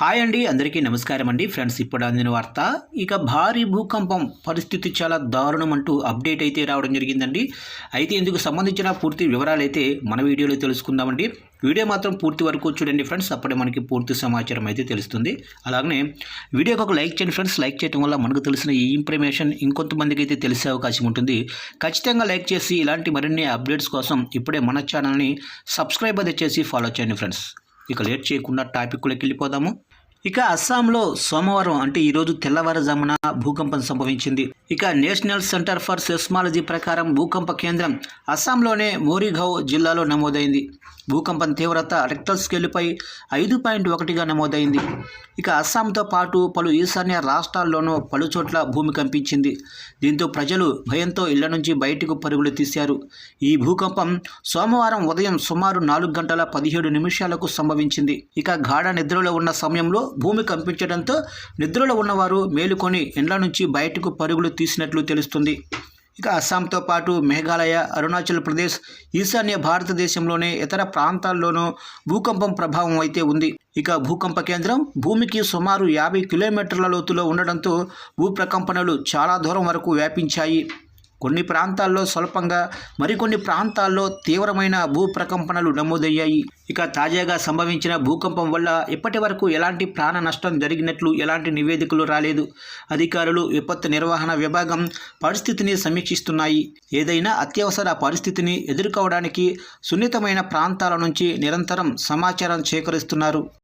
Hi అండి అందరికీ నమస్కారం అండి. ఫ్రెండ్స్ ఇప్పుడు అందిన వార్త ఇక భారీ భూకంపం పరిస్థితి చాలా దారుణం అంటూ అప్డేట్ అయితే రావడం జరిగిందండి. అయితే ఇందుకు సంబంధించిన పూర్తి వివరాలు అయితే మన వీడియోలో తెలుసుకుందామండి. వీడియో మాత్రం పూర్తి వరకు చూడండి ఫ్రెండ్స్ అప్పుడే మనకి పూర్తి సమాచారం అయితే తెలుస్తుంది. అలాగనే వీడియోకి ఒక లైక్ చేయండి ఫ్రెండ్స్. లైక్ చేయడం వల్ల మనకు తెలిసిన ఈ ఇన్ఫర్మేషన్ ఇంకొంతమందికి అయితే తెలిసే అవకాశం ఉంటుంది. ఖచ్చితంగా లైక్ చేసి ఇలాంటి మరిన్ని అప్డేట్స్ కోసం ఇప్పుడే మన ఛానల్ని సబ్స్క్రైబ్ అయితే చేసి ఫాలో చేయండి ఫ్రెండ్స్. ఇక లేట్ చేయకుండా టాపిక్లోకి వెళ్ళిపోదాము. ఇక అస్సాంలో సోమవారం అంటే ఈరోజు తెల్లవారుజామున భూకంపం సంభవించింది. ఇక నేషనల్ సెంటర్ ఫర్ సెస్మాలజీ ప్రకారం భూకంప కేంద్రం అస్సాంలోనే మోరిఘౌ జిల్లాలో నమోదైంది. భూకంపం తీవ్రత రెక్టల్ స్కేలుపై ఐదు పాయింట్ ఒకటిగా నమోదైంది. ఇక అస్సాంతో పాటు పలు ఈశాన్య రాష్ట్రాల్లోనూ పలుచోట్ల భూమి కంపించింది. దీంతో ప్రజలు భయంతో ఇళ్ళ నుంచి బయటకు పరుగులు తీశారు. ఈ భూకంపం సోమవారం ఉదయం సుమారు నాలుగు గంటల పదిహేడు నిమిషాలకు సంభవించింది. ఇక గాఢ నిద్రలో ఉన్న సమయంలో భూమి కంపించడంతో నిద్రలో ఉన్నవారు మేలుకొని ఇండ్ల నుంచి బయటకు పరుగులు తీసినట్లు తెలుస్తుంది. ఇక అస్సాంతో పాటు మేఘాలయ అరుణాచల్ ప్రదేశ్ ఈశాన్య భారతదేశంలోనే ఇతర ప్రాంతాల్లోనూ భూకంపం ప్రభావం అయితే ఉంది. ఇక భూకంప కేంద్రం భూమికి సుమారు యాభై కిలోమీటర్ల లోతులో ఉండడంతో భూప్రకంపనలు చాలా దూరం వరకు వ్యాపించాయి. కొన్ని ప్రాంతాల్లో స్వల్పంగా మరికొన్ని ప్రాంతాల్లో తీవ్రమైన భూ ప్రకంపనలు నమోదయ్యాయి. ఇక తాజాగా సంభవించిన భూకంపం వల్ల ఇప్పటి వరకు ఎలాంటి ప్రాణ నష్టం జరిగినట్లు ఎలాంటి నివేదికలు రాలేదు. అధికారులు విపత్తు నిర్వహణ విభాగం పరిస్థితిని సమీక్షిస్తున్నాయి. ఏదైనా అత్యవసర పరిస్థితిని ఎదుర్కోవడానికి సున్నితమైన ప్రాంతాల నుంచి నిరంతరం సమాచారం సేకరిస్తున్నారు.